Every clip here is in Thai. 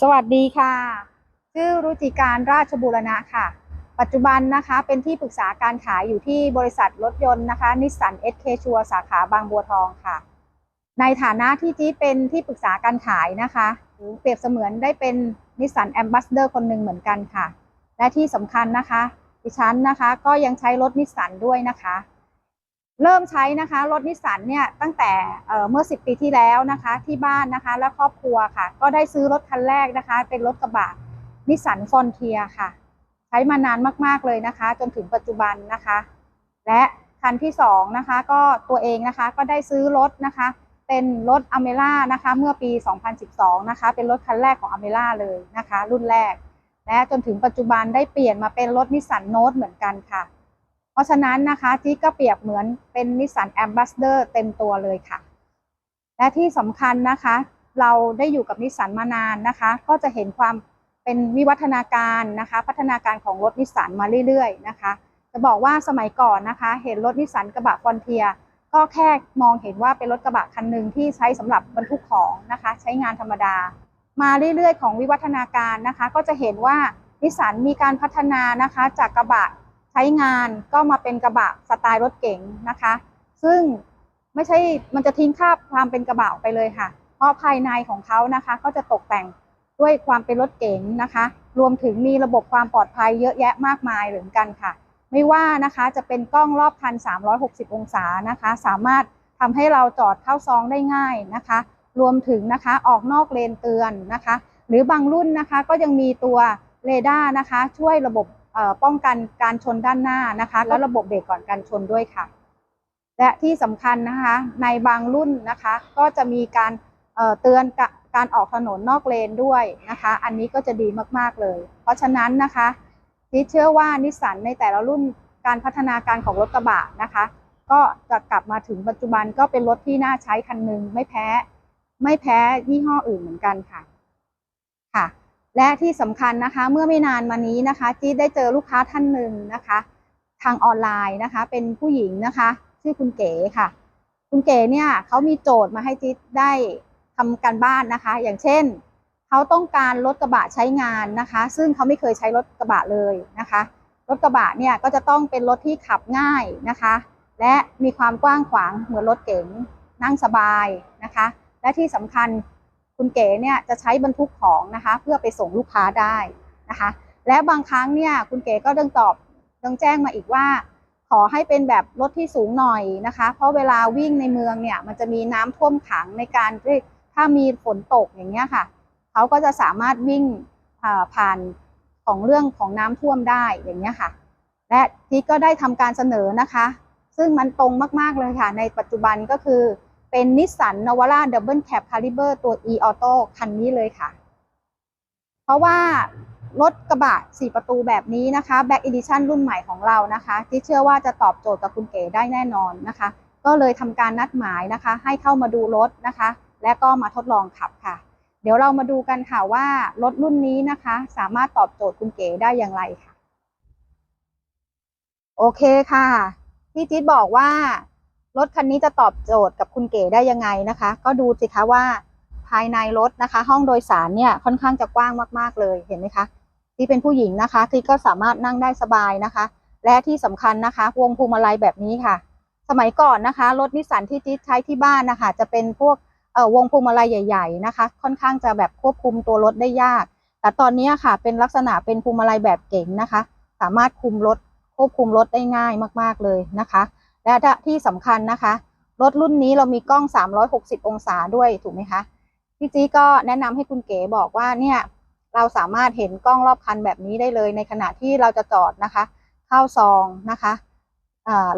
สวัสดีค่ะ ชื่อรุจิการราชบุรณะค่ะ ปัจจุบันนะคะเป็นที่ปรึกษาการขายอยู่ที่บริษัทรถยนต์นะคะนิสสันเอสเคชัวสาขาบางบัวทองค่ะ ในฐานะที่จี๊เป็นที่ปรึกษาการขายนะคะหรือเปรียบเสมือนได้เป็นนิสสันแอมบ s สเดอร์คนหนึ่งเหมือนกันค่ะ และที่สำคัญนะคะ ดิฉันนะคะก็ยังใช้รถนิสสันด้วยนะคะ เริ่มใช้นะคะรถนิสสันเนี่ยตั้งแต่เมื่อ 10 ปีที่แล้วนะคะที่บ้านนะคะและครอบครัวค่ะ ก็ได้ซื้อรถคันแรกนะคะ เป็นรถกระบะนิสสันฟอนเทียค่ะ ใช้มานานมากๆเลยนะคะ จนถึงปัจจุบันนะคะ และคันที่2นะคะก็ตัวเองนะคะก็ได้ซื้อรถนะคะ เป็นรถอเมร่านะคะ เมื่อปี 2012 นะคะ เป็นรถคันแรกของอเมร่าเลยนะคะ รุ่นแรก และจนถึงปัจจุบันได้เปลี่ยนมาเป็นรถนิสสันโนตเหมือนกันค่ะ เพราะฉะนั้นนะคะจี๊กก็เปรียบเหมือนเป็นนิสสันแอมบ s สเดอร์เต็มตัวเลยค่ะ และที่สำคัญนะคะ เราได้อยู่กับนิสสันมานานนะคะ ก็จะเห็นความเป็นวิวัฒนาการนะคะ พัฒนาการของรถนิสสันมาเรื่อยๆนะคะ จะบอกว่าสมัยก่อนนะคะ เห็นรถนิสสันกระบะฟอนเทียก็แค่มองเห็นว่าเป็นรถกระบะคันหนึ่งที่ใช้สำหรับบรรทุกของนะคะ ใช้งานธรรมดา มาเรื่อยๆ ของวิวัฒนาการนะคะ ก็จะเห็นว่านิสสันมีการพัฒนานะคะ จากกระบะ ใช้งานก็มาเป็นกระบะสไตล์รถเก๋งนะคะ ซึ่งไม่ใช่มันจะทิ้งคราบความเป็นกระบะไปเลยค่ะ เพราะภายในของเขานะคะ ก็จะตกแต่งด้วยความเป็นรถเก๋งนะคะ รวมถึงมีระบบความปลอดภัยเยอะแยะมากมายเหมือนกันค่ะ ไม่ว่านะคะจะเป็นกล้องรอบคัน 360 องศานะคะ สามารถทำให้เราจอดเข้าซองได้ง่ายนะคะ รวมถึงนะคะออกนอกเลนเตือนนะคะ หรือบางรุ่นนะคะก็ยังมีตัวเรดาร์นะคะ ช่วยระบบ ป้องกันการชนด้านหน้านะคะ และระบบเบรกก่อนการชนด้วยค่ะ และที่สำคัญนะคะ ในบางรุ่นนะคะ ก็จะมีการเตือนกการออกถนนนอกเลนด้วยนะคะ อันนี้ก็จะดีมากๆเลย เพราะฉะนั้นนะคะที่เชื่อว่านิสสันในแต่ละรุ่นการพัฒนาการของรถกระบะนะคะ ก็จะกลับมาถึงปัจจุบันก็เป็นรถที่น่าใช้คันหนึ่งไม่แพ้ ไม่แพ้ยี่ห้ออื่นเหมือนกันค่ะ และที่สำคัญนะคะเมื่อไม่นานมานี้นะคะจี๊ดได้เจอลูกค้าท่านหนึ่งนะคะ ทางออนไลน์นะคะ เป็นผู้หญิงนะคะ ชื่อคุณเก๋ค่ะ คุณเก๋เนี่ยเขามีโจทย์มาให้จี๊ดได้ทำการบ้านนะคะ อย่างเช่นเขาต้องการรถกระบะใช้งานนะคะ ซึ่งเขาไม่เคยใช้รถกระบะเลยนะคะ รถกระบะเนี่ยก็จะต้องเป็นรถที่ขับง่ายนะคะ และมีความกว้างขวางเหมือนรถเก๋งนั่งสบายนะคะ และที่สำคัญ คุณเก๋เนี่ยจะใช้บรรทุกของนะคะเพื่อไปส่งลูกค้าได้นะคะ และบางครั้งเนี่ยคุณเก๋ก็ดังตอบดังแจ้งมาอีกว่า ขอให้เป็นแบบรถที่สูงหน่อยนะคะ เพราะเวลาวิ่งในเมืองเนี่ยมันจะมีน้ำท่วมขังในการที่ถ้ามีฝนตกอย่างเงี้ยค่ะเขาก็จะสามารถวิ่งผ่านของเรื่องของน้ำท่วมได้อย่างเงี้ยค่ะ และที่ก็ได้ทำการเสนอนะคะ ซึ่งมันตรงมากๆเลยค่ะ ในปัจจุบันก็คือ เป็นนิสสันนวาร่าดับเบิลแคปคาลิเบอร์ตัว e auto คันนี้เลยค่ะ เพราะว่ารถกระบะ 4 ประตูแบบนี้นะคะ Back Edition รุ่นใหม่ของเรานะคะ ที่เชื่อว่าจะตอบโจทย์กับคุณเก๋ได้แน่นอนนะคะ ก็เลยทำการนัดหมายนะคะ ให้เข้ามาดูรถนะคะ และก็มาทดลองขับค่ะ เดี๋ยวเรามาดูกันค่ะว่ารถรุ่นนี้นะคะ สามารถตอบโจทย์คุณเก๋ได้อย่างไรค่ะ โอเคค่ะที่จิ๊ดบอกว่า รถคันนี้จะตอบโจทย์กับคุณเก๋ได้ยังไงนะคะ ก็ดูสิคะว่าภายในรถนะคะ ห้องโดยสารเนี่ยค่อนข้างจะกว้างมากๆเลยเห็นไหมคะที่เป็นผู้หญิงนะคะที่ก็สามารถนั่งได้สบายนะคะ และที่สำคัญนะคะวงพวงมาลัยแบบนี้ค่ะ สมัยก่อนนะคะรถนิสสันที่จิ๊ดใช้ที่บ้านนะคะจะเป็นพวกเอ่อวงพวงมาลัยใหญ่ ๆนะคะ ค่อนข้างจะแบบควบคุมตัวรถได้ยาก แต่ตอนนี้ค่ะเป็นลักษณะเป็นพวงมาลัยแบบเก๋งนะคะ สามารถคุมรถควบคุมรถได้ง่ายมากๆเลยนะคะ และที่สำคัญนะคะ รถรุ่นนี้เรามีกล้อง 360 องศาด้วยถูกไหมคะพี่จีก็แนะนำให้คุณเก๋บอกว่าเนี่ยเราสามารถเห็นกล้องรอบคันแบบนี้ได้เลย ในขณะที่เราจะจอดนะคะ เข้าซองนะคะ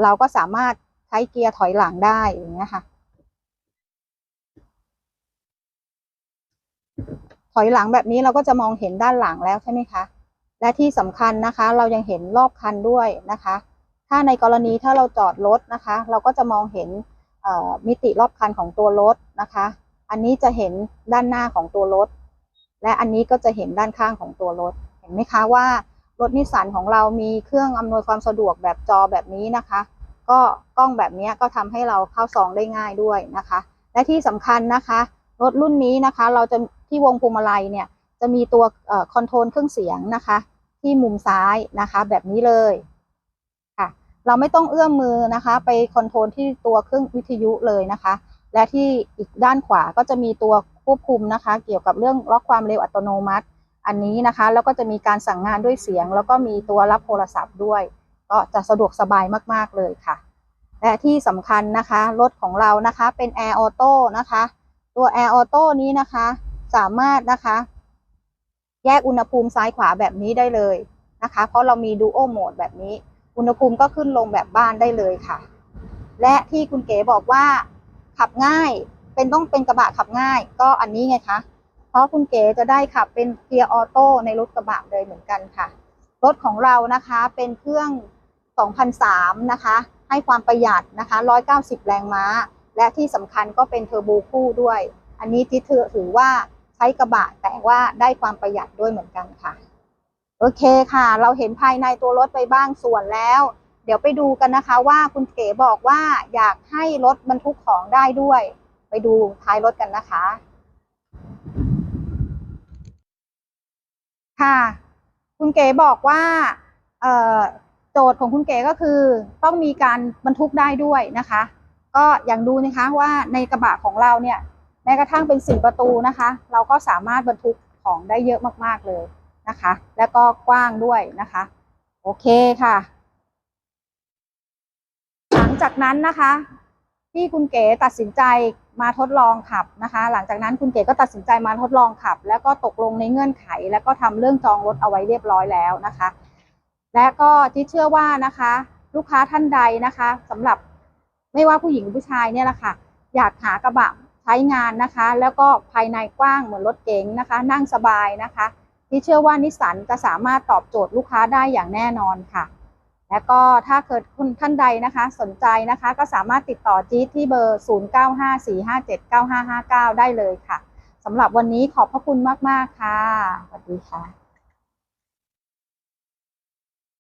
เราก็สามารถใช้เกียร์ถอยหลังได้อย่างเงี้ยค่ะ ถอยหลังแบบนี้เราก็จะมองเห็นด้านหลังแล้วใช่ไหมคะ และที่สำคัญนะคะ เรายังเห็นรอบคันด้วยนะคะ ถ้าในกรณีถ้าเราจอดรถนะคะ เราก็จะมองเห็นมิติรอบคันของตัวรถนะคะ อันนี้จะเห็นด้านหน้าของตัวรถ และอันนี้ก็จะเห็นด้านข้างของตัวรถ เห็นไหมคะว่ารถนิสสันของเรามีเครื่องอำนวยความสะดวกแบบจอแบบนี้นะคะ ก็กล้องแบบนี้ก็ทำให้เราเข้าซองได้ง่ายด้วยนะคะ และที่สำคัญนะคะรถรุ่นนี้นะคะ เราจะที่วงพวงมาลัยเนี่ยจะมีตัวคอนโทรลเครื่องเสียงนะคะ ที่มุมซ้ายนะคะ แบบนี้เลย เราไม่ต้องเอื้อมมือนะคะ ไปคอนโทรลที่ตัวเครื่องวิทยุเลยนะคะ และที่อีกด้านขวาก็จะมีตัวควบคุมนะคะ เกี่ยวกับเรื่องล็อกความเร็วอัตโนมัติ อันนี้นะคะ แล้วก็จะมีการสั่งงานด้วยเสียง แล้วก็มีตัวรับโทรศัพท์ด้วย ก็จะสะดวกสบายมากๆเลยค่ะ และที่สำคัญนะคะรถของเรานะคะเป็น Air Auto นะคะ ตัว Air Auto นี้นะคะสามารถนะคะ แยกอุณหภูมิซ้ายขวาแบบนี้ได้เลยนะคะ เพราะเรามี Duo Mode แบบนี้ อุณหภูมิก็ขึ้นลงแบบบ้านได้เลยค่ะ และที่คุณเก๋บอกว่าขับง่ายเป็นต้องเป็นกระบะขับง่าย ก็อันนี้ไงคะเพราะคุณเก๋จะได้ขับเป็นเกียร์ออโต้ในรถกระบะเลยเหมือนกันค่ะ รถของเรานะคะเป็นเครื่อง 2003 นะคะ ให้ความประหยัดนะคะ 190 แรงม้า และที่สำคัญก็เป็นเทอร์โบคู่ด้วย อันนี้ที่ถือถือว่าใช้กระบะแต่ว่าได้ความประหยัดด้วยเหมือนกันค่ะ โอเคค่ะ เราเห็นภายในตัวรถไปบ้างส่วนแล้ว เดี๋ยวไปดูกันนะคะว่าคุณเก๋บอกว่าอยากให้รถบรรทุกของได้ด้วย ไปดูท้ายรถกันนะคะ ค่ะ คุณเก๋บอกว่าโจทย์ของคุณเก๋ก็คือ ต้องมีการบรรทุกได้ด้วยนะคะ ก็อย่างดูนะคะว่าในกระบะของเราเนี่ยแม้กระทั่งเป็นสี่ประตูนะคะ เราก็สามารถบรรทุกของได้เยอะมากๆเลย นะคะ แล้วก็กว้างด้วยนะคะ โอเคค่ะ หลังจากนั้นนะคะ ที่คุณเก๋ตัดสินใจมาทดลองขับนะคะ หลังจากนั้นคุณเก๋ก็ตัดสินใจมาทดลองขับ แล้วก็ตกลงในเงื่อนไข แล้วก็ทำเรื่องจองรถเอาไว้เรียบร้อยแล้วนะคะ และก็ที่เชื่อว่านะคะ ลูกค้าท่านใดนะคะสำหรับไม่ว่าผู้หญิงผู้ชายเนี่ยแหละค่ะ อยากหากระบะใช้งานนะคะ แล้วก็ภายในกว้างเหมือนรถเก๋งนะคะ นั่งสบายนะคะ ที่เชื่อว่านิสสันจะสามารถตอบโจทย์ลูกค้าได้อย่างแน่นอนค่ะ และก็ถ้าเกิดคุณท่านใดนะคะ สนใจนะคะก็สามารถติดต่อจี๊ดที่เบอร์ 0954579559 ได้เลยค่ะสำหรับวันนี้ขอบพระคุณมาก ๆ ค่ะ สวัสดีค่ะ